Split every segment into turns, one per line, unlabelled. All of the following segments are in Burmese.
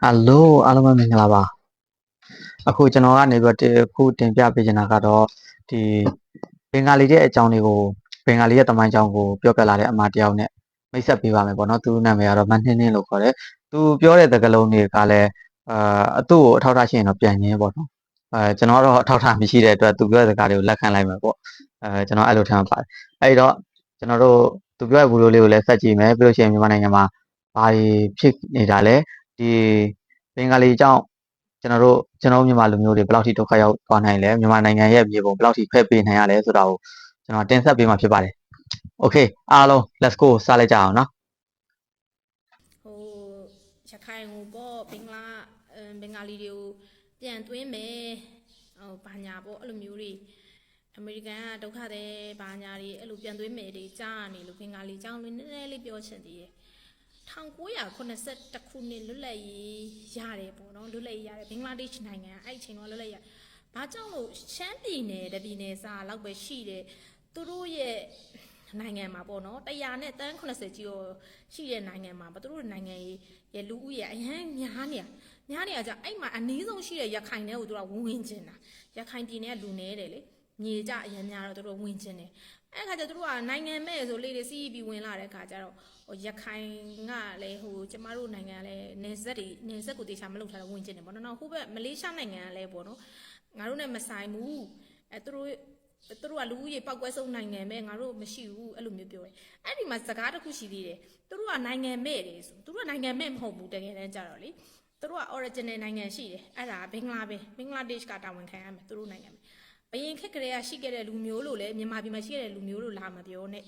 ဟယ်လိုအားလုံးပဲမင်္ဂလာပါအခုကျွန်တော်ကနေပြီးတော့ဒီအခုတင်ပြပေးချင်တာကတော့ဒီဘင်္ဂါလီရဲ့အကြောင်းတွေကိုဘင်္ဂါလီရဲ့တမိုင်းအကြောင်းကိုပြောပြလာတဲ့အမတယောက်နဲ့မိတ်ဆက်ပေးပါမယ်ပေါ့နော်သူနာမည်ကတော့မန်းနှင်းနှင်းလို့ခေါ်တယ်သူပြောတဲ့သကလုံးတွေကလည်းအာအတူကိုအထောက်ထားရှိရင်တော့ပြန်ရင်းပေါ့နော်အဲကျွန်တော်ကတော့အထောက်ထားမရှိတဲ့အတွက်သူပြောတဲ့စကားတွေကိုလက်ခံလိုက်မယ်ပေါ့အဲကျွန်တော်အဲ့လိုထမ်းပါတယ်အဲ့တော့ကျွန်တော်တို့သူပြောတဲ့ဗီဒီယိုလေးကိုလည်းဆက်ကြည့်မယ်ပြီးလို့ရှိရင်မြန်မာနိုင်ငံမှာဘာတွေဖြစ်နေတာလဲ ဒီဘင်္ဂါလီအကြောင်းကျွန်တော်တို့ကျွန်တော်တို့မြန်မာလူမျိုးတွေဘယ်လောက်ထိဒုက္ခရောက်သွားနိုင်လဲမြန်မာနိုင်ငံရဲ့မြေပုံဘယ်လောက်ထိဖက်ပေးနိုင်ရလဲဆိုတာကိုကျွန်တော်တင်ဆက်ပေးမှာဖြစ်ပါတယ်။ Okay အားလုံး let's go စလိုက်ကြအောင်နော်
ဟိုရခိုင်ဟိုပေါ့ဘင်္ဂလားအမ်ဘင်္ဂါလီတွေကိုပြန်သွင်းမယ်ဟိုဘာညာပေါ့အဲ့လိုမျိုးတွေအမေရိကန်ကဒုက္ခသည်ဘာညာတွေအဲ့လိုပြန်သွင်းမယ်တွေကြားနေလို့ဘင်္ဂါလီအကြောင်းလေးနည်းနည်းလေးပြောချင်သေးတယ် 1982ခုနှစ်လွတ်လပ်ရေးရတယ်ပေါ့နော်လွတ်လပ်ရေးရတယ်ဘင်္ဂလားဒေ့ရှ်နိုင်ငံအဲ့ဒီအချိန်တော့လွတ်လပ်ရေးဘာကြောင့်လို့ရှမ်းပြည်နယ်တပြည်နယ်စာလောက်ပဲရှိတယ်သူတို့ရဲ့နိုင်ငံမှာပေါ့နော်100နဲ့တန်း80ကြီးရောရှိတဲ့နိုင်ငံမှာဘာသူတို့နိုင်ငံရေးရဲ့လူဦးရေအရန်များနေရများနေရကြအဲ့မှာအနည်းဆုံးရှိတဲ့ရခိုင်နယ်ကိုသူကဝင်ဝင်ကျင်တာရခိုင်ပြည်နယ်ကလူနေတယ်လေမြေကြအရန်များတော့သူတို့ဝင်ကျင်တယ် အဲ့ခါကျသူတို့ကနိုင်ငံမဲ့ဆိုလေတွေစီးပြီးဝင်လာတဲ့ခါကျတော့ဟိုရခိုင်ကလည်းဟိုကျမတို့နိုင်ငံကလည်းနေဆက်တွေနေဆက်ကိုတေချာမလုပ်ထားတော့ဝင်ကျင်တယ်ပေါ့နော်ဟိုဘက်မလေးရှားနိုင်ငံကလည်းပေါ့နော်ငါတို့နဲ့မဆိုင်ဘူးအဲသူတို့သူတို့ကလူဦးရေပောက်ကွဲဆုံးနိုင်ငံပဲငါတို့မရှိဘူးအဲ့လိုမျိုးပြောတယ်အဲ့ဒီမှာစကားတစ်ခုရှိသေးတယ်သူတို့ကနိုင်ငံမဲ့တယ်ဆိုသူတို့ကနိုင်ငံမဲ့မဟုတ်ဘူးတကယ်တမ်းကြတော့လေသူတို့က original နိုင်ငံရှိတယ်အဲ့ဒါဘင်္ဂလားပဲဘင်္ဂလားဒေ့ရှ်ကတာဝန်ခံရမယ်သူတို့နိုင်ငံပဲ ဘယင်ခက်ကလေးကရှိခဲ့တဲ့လူမျိုးလို့လေမြန်မာပြည်မှာရှိခဲ့တဲ့လူမျိုးလို့လာမပြောနဲ့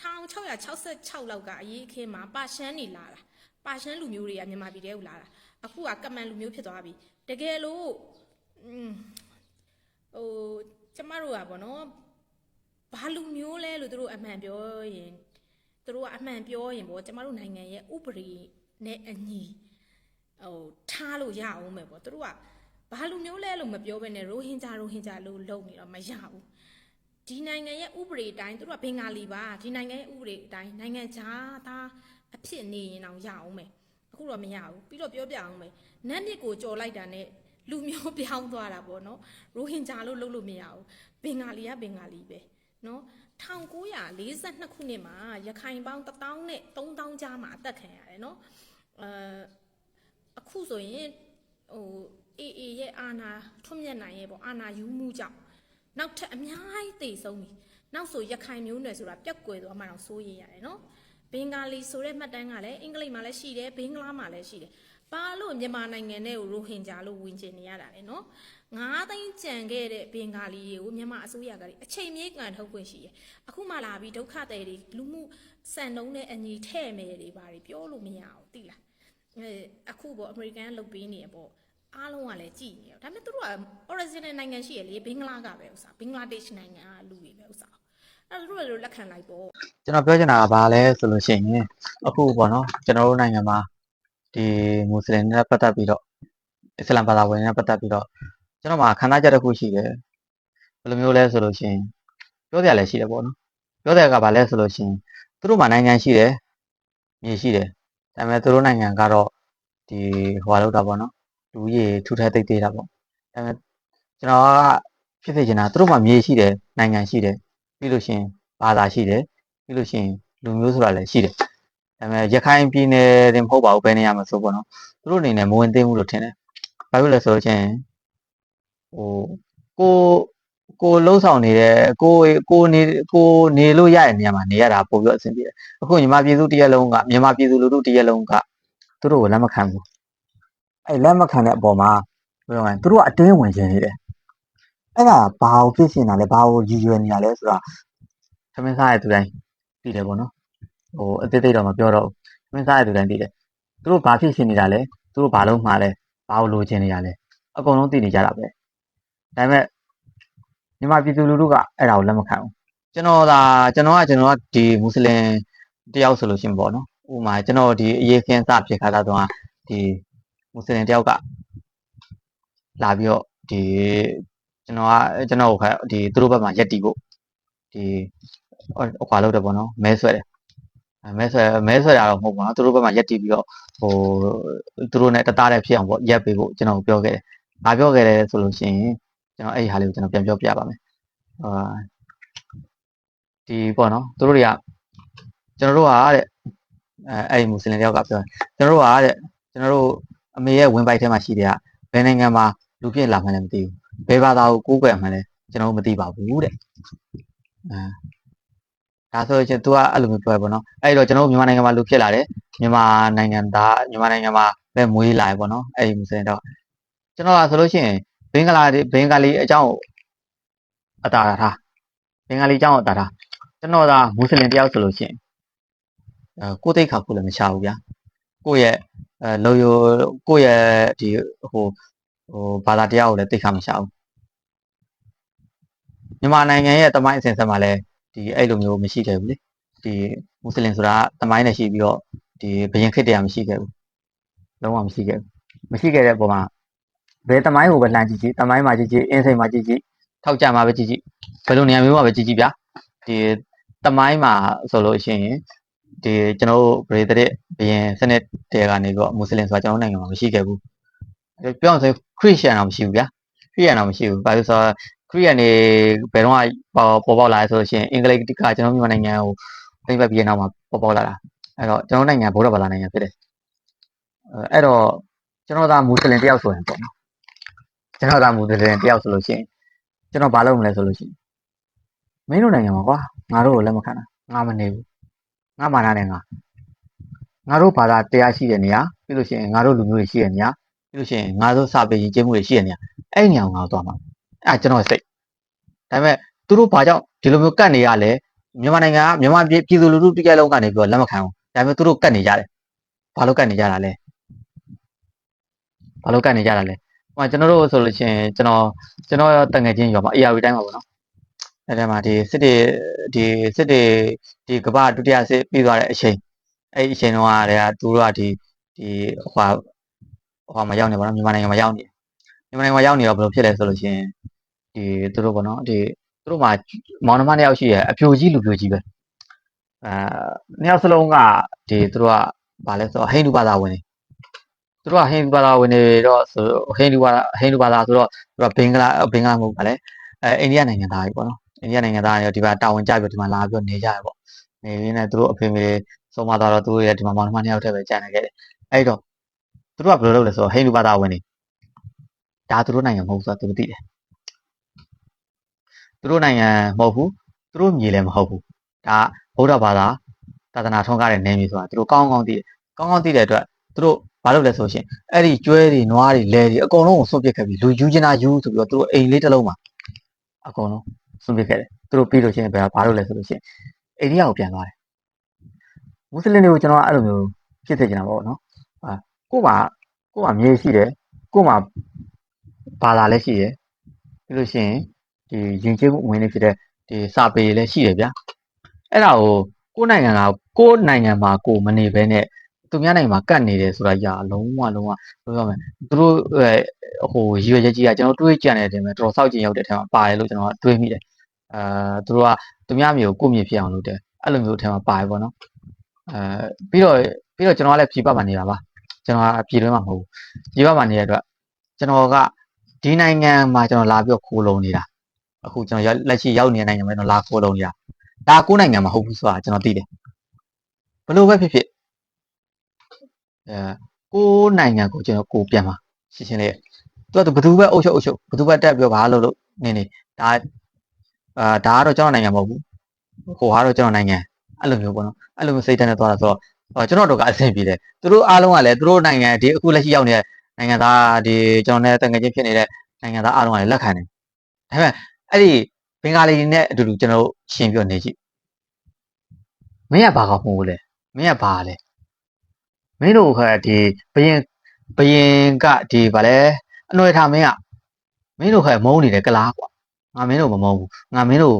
1666လောက်ကအရေးအခင်းမှာပါရှမ်းနေလာတာပါရှမ်းလူမျိုးတွေကမြန်မာပြည်ထဲကိုလာတာအခုကကမန်လူမျိုးဖြစ်သွားပြီတကယ်လို့อืมဟိုကျမတို့ကဗောနော်ဘာလူမျိုးလဲလို့သူတို့အမှန်ပြောရင်သူတို့ကအမှန်ပြောရင်ဗောကျမတို့နိုင်ငံရဲ့ဥပဒေနဲ့အညီဟိုထားလို့ရအောင်မယ်ဗောသူတို့က ဘာလူမျိုးလဲလို့မပြောဘဲနဲ့ရိုဟင်ဂျာရိုဟင်ဂျာလို့လုံနေတော့မရဘူးဒီနိုင်ငံရဲ့ဥပဒေအတိုင်းသူတို့ကဘင်္ဂါလီပါဒီနိုင်ငံရဲ့ဥပဒေအတိုင်းနိုင်ငံခြားသားအဖြစ်နေရင်တော့ရအောင်မယ်အခုတော့မရဘူးပြီးတော့ပြောပြအောင်မယ်နတ်မြစ်ကိုကြော်လိုက်တာနဲ့လူမျိုးပြောင်းသွားတာပေါ့နော်ရိုဟင်ဂျာလို့လုပ်လို့မရဘူးဘင်္ဂါလီကဘင်္ဂါလီပဲနော်1942ခုနှစ်မှာရခိုင်ပေါင်း1000နဲ့3000ကြားမှာအသက်ခံရတယ်နော်အဲအခုဆိုရင် ဟိုအေအေရဲ့အာနာထွတ်မြတ်နိုင်ရဲ့ပေါ့အာနာယူမှုကြောင့်နောက်ထပ်အများကြီးတည်ဆုံးပြီနောက်ဆိုရခိုင်မျိုးနွယ်ဆိုတာပြက်ကွယ်သွားမှတော့စိုးရိမ်ရတယ်နော်ဘင်္ဂါလီဆိုတဲ့မှတ်တမ်းကလည်းအင်္ဂလိပ်မှာလည်းရှိတယ်ဘင်္ဂလားမှာလည်းရှိတယ်ပါလို့မြန်မာနိုင်ငံနဲ့ကိုရိုဟင်ဂျာလို့ဝင်ကျင်နေရတာလေနော်9သိန်းကြံခဲ့တဲ့ဘင်္ဂါလီတွေကိုမြန်မာအစိုးရကလည်းအချိန်မြေကန်ထုတ်ခွင့်ရှိရအခုမှလာပြီးဒုက္ခသည်တွေလူမှုစံနှုန်းနဲ့အညီထဲ့မယ်တွေပါပြောလို့မရအောင်သိလားအဲအခုပေါ့အမေရိကန်ကလုပ်ပေးနေရပေါ့ အားလုံးကလည်းကြည်နေရဒါပေမဲ့သူတို့က original နိုင်ငံရှိရလေဘင်္ဂလားကပဲဥစားဘင်္ဂလားဒေ့ရှ်နိုင်ငံကလူတွေပဲဥစားအဲ့တော့သူတို့လည်းလက်ခံလိုက်ပေါ့
ကျွန်တော်ပြောချင်တာကဘာလဲဆိုလို့ရှိရင်အခုပေါ့နော်ကျွန်တော်တို့နိုင်ငံမှာဒီမွတ်စလင်တွေနဲ့ပတ်သက်ပြီးတော့အစ္စလာမ်ဘာသာဝင်တွေနဲ့ပတ်သက်ပြီးတော့ကျွန်တော်မှာခန္ဓာချက်တစ်ခုရှိတယ်ဘယ်လိုမျိုးလဲဆိုလို့ရှိရင်ပြောစရာလည်းရှိတယ်ပေါ့နော်ပြောစရာကဘာလဲဆိုလို့ရှိရင်သူတို့မှာနိုင်ငံရှိတယ်မြေရှိတယ်ဒါပေမဲ့သူတို့နိုင်ငံကတော့ဒီဟိုဟာလောက်တာပေါ့နော် လူကြီးထူထပ်သိပ်သေးတာပေါ့ဒါပေမဲ့ကျွန်တော်ကဖြစ်ဖြစ်ချင်တာသူတို့မှာမြေရှိတယ်နိုင်ငံရှိတယ်ပြီးလို့ရှိရင်ဘာသာရှိတယ်ပြီးလို့ရှိရင်လူမျိုးဆိုတာလည်းရှိတယ်ဒါပေမဲ့ရခိုင်ပြည်နယ်တင်မဟုတ်ပါဘူးဘယ်နေရာမှာဆိုပေါ့နော်သူတို့အနေနဲ့မဝင်သိမ်းဘူးလို့ထင်တယ်ဘာဖြစ်လဲဆိုတော့ချင်းဟိုကိုကိုလှုပ်ဆောင်နေတဲ့ကိုကိုနေကိုနေလို့ရတဲ့နေရာမှာနေရတာပို့ပြီးတော့အဆင်ပြေတယ်အခုညီမပြည်သူတရက်လုံးကမြန်မာပြည်သူလူထုတရက်လုံးကသူတို့ကိုလက်မခံဘူး အဲ့လက်မခံတဲ့အပေါ်မှာပြောရရင်သူတို့ကအတင်းဝင်ခြင်းနေတယ်အဲ့ဒါဘာကိုဖြစ်ရှင်တာလဲဘာကိုရည်ရွယ်နေတာလဲဆိုတာသမင်းစားရတဲ့သူတိုင်းသိတယ်ပေါ့နော်ဟိုအသေးသေးတော့မပြောတော့ဘူးသမင်းစားရတဲ့သူတိုင်းသိတယ်သူတို့ဘာဖြစ်ရှင်နေတာလဲသူတို့ဘာလုံးမှာလဲဘာကိုလိုချင်နေရလဲအကုန်လုံးသိနေကြတာပဲဒါပေမဲ့မြန်မာပြည်သူလူထုကအဲ့ဒါကိုလက်မခံဘူးကျွန်တော်သာကျွန်တော်ကကျွန်တော်ကဒီမွတ်စလင်တယောက်ဆိုလို့ရှိရင်ပေါ့နော်ဥပမာကျွန်တော်ဒီအရေးခင်းစဖြစ်ခါတော့ဒီ မွတ်စလင်တယောက်ကလာပြီးတော့ဒီကျွန်တော်ကကျွန်တော်ကဒီသူတို့ဘက်မှာရက်တီဖို့ဒီဟိုခွာလို့တယ်ပေါ့နော်မဲဆွဲတယ်အဲမဲဆွဲမဲဆွဲတာတော့မဟုတ်ပါဘူးသူတို့ဘက်မှာရက်တီးပြီးတော့ဟိုသူတို့နဲ့တသားတည်းဖြစ်အောင်ပေါ့ရက်ပေးဖို့ကျွန်တော်ပြောခဲ့တယ်။ငါပြောခဲ့တယ်ဆိုလို့ရှိရင်ကျွန်တော်အဲ့ဒီဟာလေးကိုကျွန်တော်ပြန်ပြောပြပါမယ်။အာဒီပေါ့နော်သူတို့တွေကကျွန်တော်တို့ဟာတဲ့အဲအဲ့ဒီမွတ်စလင်တယောက်ကပြောတယ်ကျွန်တော်တို့ဟာတဲ့ကျွန်တော်တို့ အမေရဲ့ဝင်ပိုက်ထဲမှာရှိတဲ့ကဘယ်နိုင်ငံမှာလူပြည့်လာမှန်းလည်းမသိဘူး။ဘယ်ဘာသာကိုကိုးကွယ်မှန်းလည်းကျွန်တော်တို့မသိပါဘူးတဲ့။အဲဒါဆိုရင် तू ကအဲ့လိုမျိုးပြောရပေါ့နော်အဲ့တော့ကျွန်တော်တို့မြန်မာနိုင်ငံမှာလူဖြစ်လာတယ်မြန်မာနိုင်ငံသားမြန်မာနိုင်ငံမှာပဲမွေးလာရပေါ့နော်အဲ့ဒီမူစလင်တော့ကျွန်တော်ကဆိုလို့ရှိရင်ဘင်္ဂလားဒေဘင်္ဂလီအကြောင်းကိုအတားထားဘင်္ဂလီအကြောင်းကိုအတားထားကျွန်တော်ကမူစလင်တယောက်ဆိုလို့ရှိရင်အဲကိုယ်သိက္ခာကိုလည်းမချဘူးဗျာကိုယ့်ရဲ့ အဲလောယိုကိုယ့်ရဲ့ဒီဟိုဟိုဘာသာတရားကိုလည်းသိက္ခာမချဘူးမြန်မာနိုင်ငံရဲ့တမိုင်းအစဉ်ဆက်မှာလည်းဒီအဲ့လိုမျိုးမရှိခဲ့ဘူးလေဒီမွတ်စလင်ဆိုတာတမိုင်းနဲ့ရှိပြီးတော့ဒီဘယင်ခစ်တရားမရှိခဲ့ဘူးလုံးဝမရှိခဲ့ဘူးမရှိခဲ့တဲ့ပုံမှာဘယ်တမိုင်းကိုပဲလှမ်းကြည့်ကြည့်တမိုင်းမှာကြည့်ကြည့်အင်းစိန်မှာကြည့်ကြည့်ထောက်ကြမှာပဲကြည့်ကြည့်ဘယ်လိုနေရာမျိုးမှာပဲကြည့်ကြည့်ဗျာဒီတမိုင်းမှာဆိုလို့ရှိရင် ဒီကျွန်တော်တို့ဗရေတဲ့ဘယင်စနစ်တဲကနေပြီးတော့မွတ်စလင်ဆိုတာကျွန်တော်တို့နိုင်ငံမှာမရှိခဲ့ဘူးပြောအောင်ဆိုခရစ်ယာန်တော့မရှိဘူးဗျာခရစ်ယာန်တော့မရှိဘူးဘာလို့ဆိုတော့ခရစ်ယာန်တွေဘယ်တော့မှပေါ်ပေါ်ပေါက်လာလဲဆိုလို့ရှိရင်အင်္ဂလိပ်ကကျွန်တော်မြန်မာနိုင်ငံကိုသိမ့်ပတ်ပြီးတဲ့နောက်မှာပေါ်ပေါက်လာတာအဲ့တော့ကျွန်တော်နိုင်ငံဗုဒ္ဓဘာသာနိုင်ငံဖြစ်တယ်အဲ့တော့ကျွန်တော်သားမွတ်စလင်တယောက်ဆိုရင်ပေါ့နော်ကျွန်တော်သားမွတ်စလင်တယောက်ဆိုလို့ရှိရင်ကျွန်တော်ဘာလုပ်မလဲဆိုလို့ရှိရင်မင်းတို့နိုင်ငံမှာကွာငါတို့ကိုလက်မခံတာငါမနေဘူး ငါမာနနဲ့ငါငါတို့ဘာသာတရားရှိတဲ့နေရာပြီးလို့ရှိရင်ငါတို့လူမျိုးတွေရှိတဲ့နေရာပြီးလို့ရှိရင်ငါတို့စာပေရင်ကျေးမှုတွေရှိတဲ့နေရာအဲ့ဒီနေရာကိုငါတို့သွားမှာအဲ့ကျွန်တော်စိတ်ဒါပေမဲ့သူတို့ဘာကြောင့်ဒီလိုမျိုးကတ်နေရလဲမြန်မာနိုင်ငံကမြန်မာပြည်ပြည်သူလူထုတစ်ကြိုင်လုံးကနေပြီးတော့လက်မခံဘူးဒါပေမဲ့သူတို့ကတ်နေကြတယ်ဘာလို့ကတ်နေကြတာလဲဘာလို့ကတ်နေကြတာလဲဟိုကျွန်တော်တို့ဆိုလို့ရှိရင်ကျွန်တော်ကျွန်တော်တငယ်ချင်းရောမှာ AR တိုင်းပါပေါ့နော် အဲ့ဒါမှာဒီစစ်တေဒီစစ်တေဒီကမ္ဘာဒုတိယစစ်ပြီးသွားတဲ့အချိန်အဲ့ဒီအချိန်တုန်းကတည်းကသူတို့ကဒီဒီဟိုဟိုမှာရောက်နေပါတော့မြန်မာနိုင်ငံမှာရောက်နေမြန်မာနိုင်ငံမှာရောက်နေတော့ဘယ်လိုဖြစ်လဲဆိုလို့ရှိရင်ဒီသူတို့ပေါ့နော်ဒီသူတို့မှာမောင်နှမနှစ်ယောက်ရှိရအပြိုကြီးလူပြိုကြီးပဲအဲနှစ်ယောက်စလုံးကဒီသူတို့ကဘာလဲဆိုတော့ဟိန္ဒူဘာသာဝင်တွေသူတို့ကဟိန္ဒူဘာသာဝင်တွေတော့ဆိုဟိန္ဒူဘာသာဟိန္ဒူဘာသာဆိုတော့သူကဘင်္ဂလားဘင်္ဂလားမဟုတ်ပါလေအဲအိန္ဒိယနိုင်ငံသားတွေပေါ့နော် အိန္ဒိယနိုင်ငံသားတွေဒီမှာတာဝန်ကျပြီးဒီမှာလာပြီးနေကြရပေါ့နေရင်းနဲ့သူတို့အဖေမေဆုံးမသွားတော့သူတို့ရဲ့ဒီမှာမောင်နှမနှစ်ယောက်တည်းပဲကြာနေခဲ့တယ်အဲ့တော့သူတို့ကဘယ်လိုလုပ်လဲဆိုတော့ဟိန္ဒူဘာသာဝင်တွေဒါသူတို့နိုင်ငံမဟုတ်ဆိုတော့သူတို့သိတယ်သူတို့နိုင်ငံမဟုတ်ဘူးသူတို့မြေလည်းမဟုတ်ဘူးဒါဗုဒ္ဓဘာသာသာသနာထွန်းကားတဲ့နေမြေဆိုတာသူတို့ကောင်းကောင်းသိတယ်ကောင်းကောင်းသိတဲ့အတွက်သူတို့ဘာလုပ်လဲဆိုရှင်အဲ့ဒီကျွဲတွေနွားတွေလဲတွေအကုန်လုံးကိုစွန့်ပစ်ခဲ့ပြီးလူယူချင်တာယူဆိုပြီးတော့သူတို့အိမ်လေးတစ်လုံးမှာအကုန်လုံး စွန့်ပစ်ခဲ့တယ်သူတို့ပြီးလို့ချင်းဘယ်ဘာလုပ်လဲဆိုလို့ရှင်အိန္ဒိယကိုပြန်သွားတယ်မွတ်စလင်တွေကိုကျွန်တော်ကအဲ့လိုမျိုးဖြစ်စေချင်တာပေါ့နော်အာကို့မှာကို့မှာမြေရှိတယ်ကို့မှာဘာသာလည်းရှိတယ်ပြီးလို့ရှိရင်ဒီရင်ကျေးမှုဝင်နေဖြစ်တဲ့ဒီစာပေလည်းရှိတယ်ဗျာအဲ့ဒါကိုကိုယ်နိုင်ငံကကိုယ်နိုင်ငံမှာကိုမနေဘဲနဲ့ သူများနိုင်ငံမှာကတ်နေတယ်ဆိုတာကြီးအလုံးဝလုံးဝပြောရမယ်သူတို့ဟိုရည်ရွယ်ချက်ကြီးကကျွန်တော်တွေးကြံနေတယ်တင်ပဲတော်တော်စောက်ကျင်ရောက်တဲ့အထက်မှာပါတယ်လို့ကျွန်တော်တွေးမိတယ်အာသူတို့ကသူများမျိုးကိုကိုမြင်ဖြစ်အောင်လုပ်တယ်အဲ့လိုမျိုးအထက်မှာပါတယ်ပေါ့နော်အဲပြီးတော့ပြီးတော့ကျွန်တော်ကလည်းဖြေပတ်မှနေတာပါကျွန်တော်ကပြည်တွင်းမှာမဟုတ်ဘူးပြည်ပမှာနေတဲ့အတွက်ကျွန်တော်ကဒီနိုင်ငံမှာကျွန်တော်လာပြီးတော့ခိုးလုံနေတာအခုကျွန်တော်လက်ရှိရောက်နေတဲ့နိုင်ငံမှာကျွန်တော်လာခိုးလုံနေတာဒါကိုနိုင်ငံမှာဟုတ်ဘူးဆိုတာကျွန်တော်သိတယ်ဘလို့ပဲဖြစ်ဖြစ် အဲကိုနိုင်ငံကိုကျွန်တော်ကိုပြန်မှာရှင်းရှင်းလေးသူကဘသူပဲအုပ်ချုပ်အုပ်ချုပ်ဘသူပဲတက်ပြီးတော့ဘာလုပ်လို့နေနေဒါအာဒါကတော့ကျွန်တော်နိုင်ငံမဟုတ်ဘူးဟိုကတော့ကျွန်တော်နိုင်ငံအဲ့လိုမျိုးပေါ့နော်အဲ့လိုမျိုးစိတ်ဓာတ်နဲ့သွားတာဆိုတော့ကျွန်တော်တို့ကအဆင်ပြေတယ်သူတို့အားလုံးကလည်းသူတို့နိုင်ငံဒီအခုလက်ရှိရောက်နေတဲ့နိုင်ငံသားဒီကျွန်တော်နဲ့တန်ငယ်ချင်းဖြစ်နေတဲ့နိုင်ငံသားအားလုံးကလည်းလက်ခံတယ်ဒါပေမဲ့အဲ့ဒီဘင်္ဂါလီနဲ့အတူတူကျွန်တော်ရှင်ပြနေကြည့်မင်းကဘာကောင်းမှုလဲမင်းကဘာလဲ မင်းတို့ခါဒီဘယင်ဘယင်ကဒီဗာလဲအနွယ်ထားမင်းကမင်းတို့ခါမုန်းနေတယ်ကလားကွာငါမင်းတို့မမုန်းဘူးငါမင်းတို့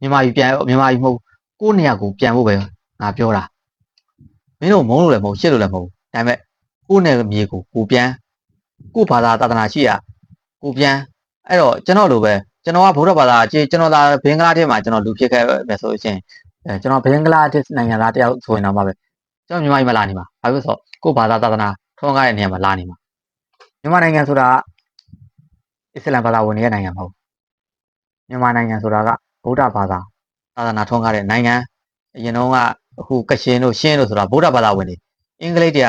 မြန်မာပြည်ပြန်မြန်မာပြည်မဟုတ်ကိုယ့်နေရာကိုပြန်ဖို့ပဲငါပြောတာမင်းတို့မုန်းလို့လည်းမဟုတ်ရှစ်လို့လည်းမဟုတ်ဒါပေမဲ့ကိုယ့်နယ်မြေကိုကိုပြန်ကိုယ့်ဘာသာသာသနာရှိရကိုပြန်အဲ့တော့ကျွန်တော်လိုပဲကျွန်တော်ကဗုဒ္ဓဘာသာအခြေကျွန်တော်သာဘင်္ဂလားဒေ့ရှ်မှာကျွန်တော်လူဖြစ်ခဲ့မယ်ဆိုလို့ချင်းဟအဲကျွန်တော်ဘင်္ဂလားဒေ့ရှ်နိုင်ငံသားတယောက်ဆိုရင်တော့မှပဲ ကျွန်တော်မြန်မာပြည်မှာလာနေမှာဘာဖြစ်လို့လဲဆိုတော့ကိုယ့်ဘာသာသာသနာထွန်းကားတဲ့နေရာမှာလာနေမှာမြန်မာနိုင်ငံဆိုတာကအစ္စလမ်ဘာသာဝင်နေတဲ့နိုင်ငံမဟုတ်ဘူးမြန်မာနိုင်ငံဆိုတာကဗုဒ္ဓဘာသာသာသနာထွန်းကားတဲ့နိုင်ငံအရင်တော့ကအခုကရှင်တို့ရှင်းတို့ဆိုတာဗုဒ္ဓဘာသာဝင်တွေအင်္ဂလိပ်တွေက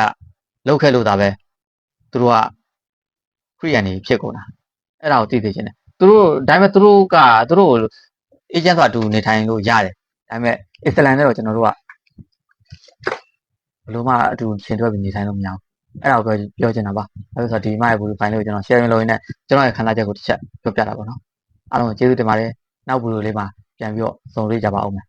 လောက်ခဲ့လို့ဒါပဲသူတို့ကခရိယန်တွေဖြစ်ကုန်တာအဲ့ဒါကိုသိသိချင်းတယ်သူတို့ဒါပေမဲ့သူတို့ကသူတို့အေဂျင့်ဆိုတာအတူနေထိုင်လို့ရတယ်ဒါပေမဲ့အစ္စလမ်နဲ့တော့ကျွန်တော်တို့က ဘယ်လိုမှအတူရှင်တွဲပြီးနေထိုင်လို့မရဘူးအဲ့ဒါကိုပြောပြောချင်တာပါအဲ့ဒါဆိုတော့ဒီမှာရဲ့ဘူးဖိုင်လေးကိုကျွန်တော် sharing လုပ်ရင်းနဲ့ကျွန်တော်ရဲ့ခန္ဓာချက်ကိုတစ်ချက်ပြောပြတာပေါ့နော်အားလုံးကိုကျေးဇူးတင်ပါတယ်နောက်ဘူးလေးမှာပြန်ပြီးတော့စုံတွေ့ကြပါအောင်မယ်